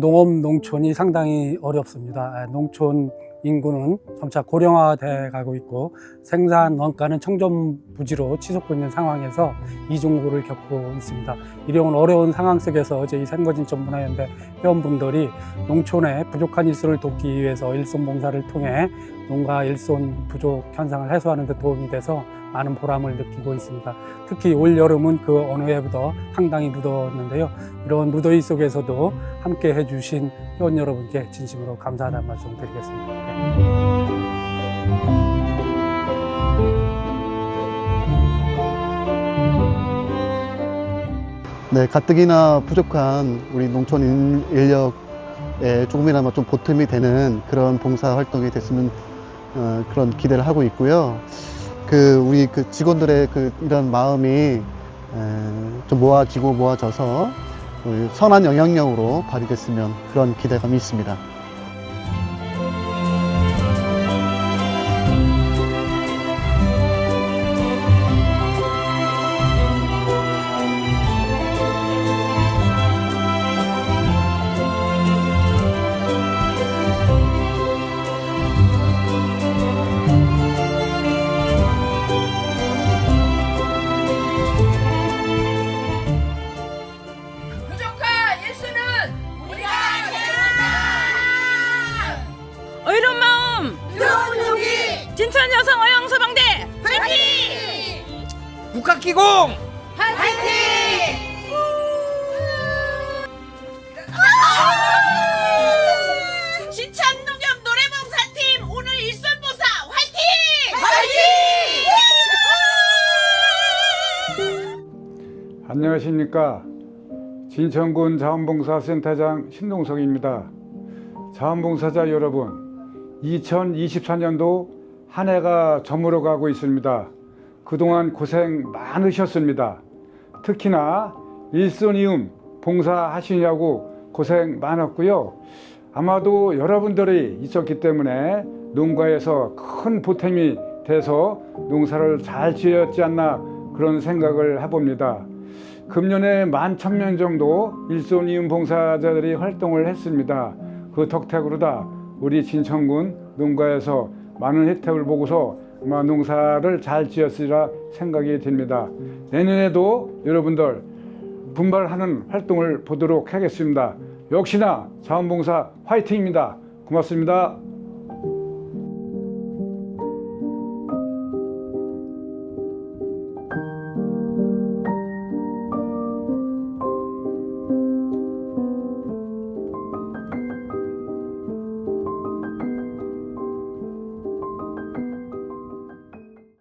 농업 농촌이 상당히 어렵습니다. 아, 농촌 인구는 점차 고령화돼 가고 있고 생산 원가는 청정 부지로 치솟고 있는 상황에서 이중고를 겪고 있습니다. 이런 어려운 상황 속에서 저희 생거진천 문화연대 회원분들이 농촌의 부족한 일손을 돕기 위해서 일손 봉사를 통해 농가 일손 부족 현상을 해소하는 데 도움이 돼서 많은 보람을 느끼고 있습니다. 특히 올 여름은 그 어느 해보다 상당히 무더웠는데요. 이런 무더위 속에서도 함께 해주신 회원 여러분께 진심으로 감사하다는 말씀 드리겠습니다. 네. 네, 가뜩이나 부족한 우리 농촌 인- 인력에 조금이나마 좀 보탬이 되는 그런 봉사 활동이 됐으면 어, 그런 기대를 하고 있고요. 그 우리 그 직원들의 그 이런 마음이 에, 좀 모아지고 모아져서 어, 선한 영향력으로 발휘됐으면 그런 기대감이 있습니다. 진천 여성 어영 소방대 파이팅! 국가기공 파이팅! 진천 농협 노래봉사팀 오늘 일선보사 화이팅! 안녕하십니까. 진천군 자원봉사센터장 신동석입니다. 자원봉사자 여러분, 2024년도 한 해가 저물어 가고 있습니다. 그동안 고생 많으셨습니다. 특히나 일손이음 봉사하시냐고 고생 많았고요. 아마도 여러분들이 있었기 때문에 농가에서 큰 보탬이 돼서 농사를 잘 지었지 않나 그런 생각을 해봅니다. 금년에 만 천 명 정도 일손이음 봉사자들이 활동을 했습니다. 그 덕택으로 다 우리 진천군 농가에서 많은 혜택을 보고서 아마 농사를 잘 지었으리라 생각이 듭니다. 내년에도 여러분들 분발하는 활동을 보도록 하겠습니다. 역시나 자원봉사 화이팅입니다. 고맙습니다.